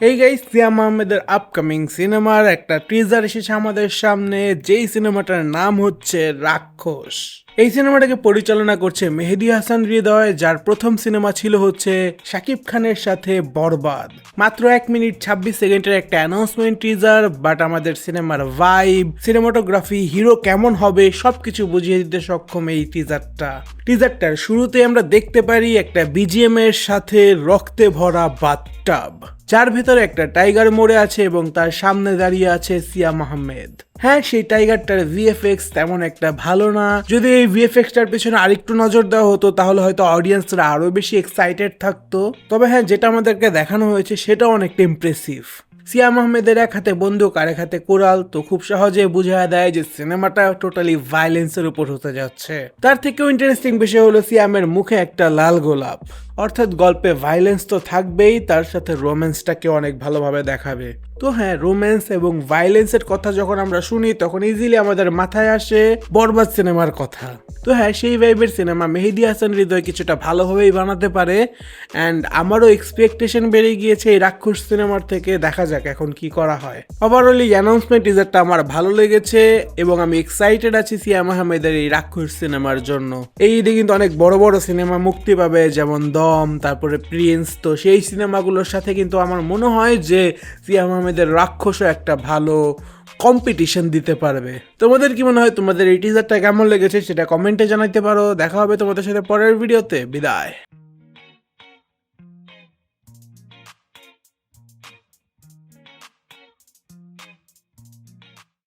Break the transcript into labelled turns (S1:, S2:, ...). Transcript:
S1: এই গাইস সিয়াম আহমেদের আপকামিং সিনেমার একটা ট্রিজার এসেছে আমাদের সামনে। যেই সিনেমাটার নাম হচ্ছে রাক্ষস। এই সিনেমাটাকে পরিচালনা করছে মেহেদি হাসান হৃদয়, যার প্রথম সিনেমা ছিল হচ্ছে শাকিব খানের সাথে বরবাদ। মাত্র এক মিনিট ছাব্বিশ সেকেন্ডের একটা অ্যানাউন্সমেন্ট টিজার বাট আমাদের সিনেমার ভাইব সিনেমাটোগ্রাফি হিরো কেমন হবে, সবকিছু বুঝিয়ে দিতে সক্ষম এই টিজারটা টিজারটার শুরুতে আমরা দেখতে পারি একটা বিজিএম এর সাথে রক্তে ভরা বাথটাব যার ভেতরে একটা টাইগার মোড়ে আছে এবং তার সামনে দাঁড়িয়ে আছে সিয়াম আহমেদ হ্যাঁ সেই টাইগারটার ভিএফএক্স তেমন একটা ভালো না। যদি এই ভিএফএক্সটার পেছনে আরেকটু নজর দেওয়া হতো, তাহলে হয়তো অডিয়েন্সরা আরও বেশি এক্সাইটেড থাকতো। তবে হ্যাঁ যেটা আমাদেরকে দেখানো হয়েছে, সেটাও অনেকটা ইমপ্রেসিভ সিয়াম আহমেদের এক হাতে বন্দুক আর এক হাতে কোরাল তো খুব সহজে বুঝা দেয় যে সিনেমাটা টোটালি ভায়োলেন্সের উপর হতে যাচ্ছে। তার থেকেও ইন্টারেস্টিং বিষয় হলো সিয়ামের মুখে একটা লাল গোলাপ। অর্থাৎ গল্পে ভায়োলেন্স তো থাকবেই, তার সাথে রোম্যান্সটাকে অনেক ভালোভাবে দেখাবে। তো হ্যাঁ রোম্যান্স এবং ভায়োলেন্সের কথা যখন আমরা শুনি, তখন ইজিলি আমাদের মাথায় আসে বরবাদ সিনেমার কথা। তো হ্যাঁ সেই ভাইবের সিনেমা মেহেদি হাসান হৃদয় কিছুটা ভালোভাবেই বানাতে পারে। অ্যান্ড আমারও এক্সপেকটেশন বেড়ে গিয়েছে এই রাক্ষস সিনেমার থেকে। দেখা যাক এখন কি করা হয়। ওভারঅল এই অ্যানাউন্সমেন্ট টিজারটা আমার ভালো লেগেছে এবং আমি এক্সাইটেড আছি সিয়াম আহমেদের এই রাক্ষস সিনেমার জন্য। এই ঈদে কিন্তু অনেক বড় বড় সিনেমা মুক্তি পাবে, যেমন দম তারপরে প্রিন্স তো সেই সিনেমাগুলোর সাথে কিন্তু আমার মনে হয় যে সিয়াম আহমেদের রাক্ষসও একটা ভালো কম্পিটিশন দিতে পারবে। তোমাদের কি মনে হয়? তোমাদের এই টিজারটা কেমন লেগেছে? সেটা কমেন্টে জানাইতে পারো। দেখা হবে তোমাদের সাথে পরের ভিডিওতে বিদায়।